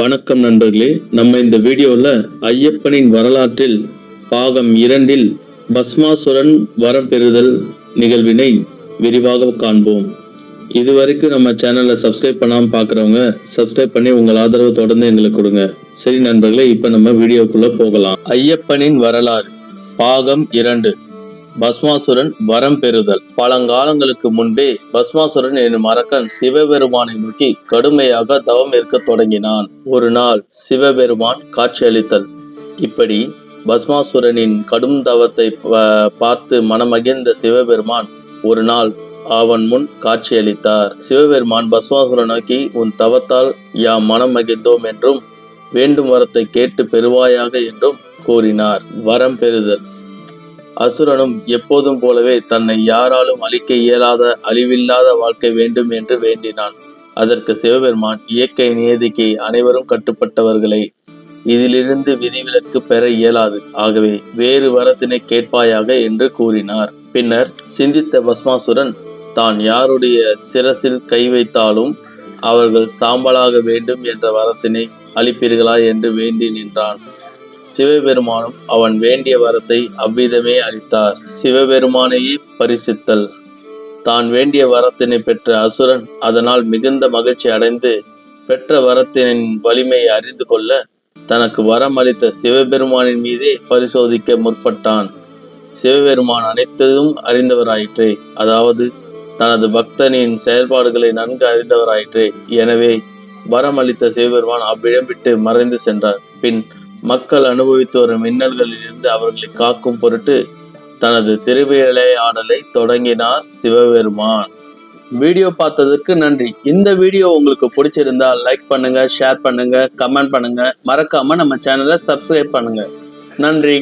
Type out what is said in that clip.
வணக்கம் நண்பர்களே. நம்ம இந்த வீடியோவில் ஐயப்பனின் வரலாற்றில் பாகம் இரண்டில் பஸ்மாசுரன் வரம் பெறுதல் நிகழ்வினை விரிவாக காண்போம். இதுவரைக்கும் நம்ம சேனலை சப்ஸ்கிரைப் பண்ணாமல் பார்க்குறவங்க சப்ஸ்கிரைப் பண்ணி உங்கள் ஆதரவு தொடர்ந்து எங்களுக்கு கொடுங்க. சரி நண்பர்களே இப்போ நம்ம வீடியோக்குள்ளே போகலாம். ஐயப்பனின் வரலாறு பாகம் இரண்டு. பஸ்மாசுரன் வரம் பெறுதல். பழங்காலங்களுக்கு முன்பே பஸ்மாசுரன் எனும் அரக்கன் சிவபெருமானை நோக்கி கடுமையாக தவம் இருக்க தொடங்கினான். ஒரு நாள் சிவபெருமான் காட்சியளித்தல். இப்படி பஸ்மாசுரனின் கடும் தவத்தை பார்த்து மனமகிழ்ந்த சிவபெருமான் ஒரு நாள் அவன் முன் காட்சியளித்தார். சிவபெருமான் பஸ்மாசுரன் நோக்கி உன் தவத்தால் யாம் மனம் மகிழ்ந்தோம் என்றும் வேண்டும் வரத்தை கேட்டு பெறுவாயாக என்றும் கூறினார். வரம் பெறுதல். அசுரனும் எப்போதும் போலவே தன்னை யாராலும் அழிக்க இயலாத அழிவில்லாத வாழ்க்கை வேண்டும் என்று வேண்டினான். அதற்கு சிவபெருமான் இயற்கை நியதிக்கு அனைவரும் கட்டுப்பட்டவர்களே இதிலிருந்து விதிவிலக்கு பெற இயலாது. ஆகவே வேறு வரத்தினை கேட்பாயாக என்று கூறினார். பின்னர் சிந்தித்த பஸ்மாசுரன் தான் யாருடைய சிரசில் கை வைத்தாலும் அவர்கள் சாம்பலாக வேண்டும் என்ற வரத்தினை அளிப்பீர்களா? என்று வேண்டி நின்றான். சிவபெருமானும் அவன் வேண்டிய வரத்தை அவ்விதமே அளித்தார். சிவபெருமானையே பரிசித்தல். தான் வேண்டிய வரத்தினை பெற்ற அசுரன் அதனால் மிகுந்த மகிழ்ச்சி அடைந்து பெற்ற வரத்தினின் வலிமையை அறிந்து கொள்ள தனக்கு வரம் அளித்த சிவபெருமானின் மீதே பரிசோதிக்க முற்பட்டான். சிவபெருமான் அனைத்ததும் அறிந்தவராயிற்றே. அதாவது தனது பக்தனின் செயல்பாடுகளை நன்கு அறிந்தவராயிற்றே. எனவே வரம் அளித்த சிவபெருமான் அவ்விடம் விட்டு மறைந்து சென்றார் பின் மக்கள் அனுபவித்து வரும் மின்னல்களிலிருந்து அவர்களை காக்கும் பொருட்டு தனது திருவிளையாடலை தொடங்கினார் சிவபெருமான். வீடியோ பார்த்ததற்கு நன்றி. இந்த வீடியோ உங்களுக்கு பிடிச்சிருந்தா லைக் பண்ணுங்க ஷேர் பண்ணுங்க கமெண்ட் பண்ணுங்க. மறக்காம நம்ம சேனலை சப்ஸ்கிரைப் பண்ணுங்க. நன்றி.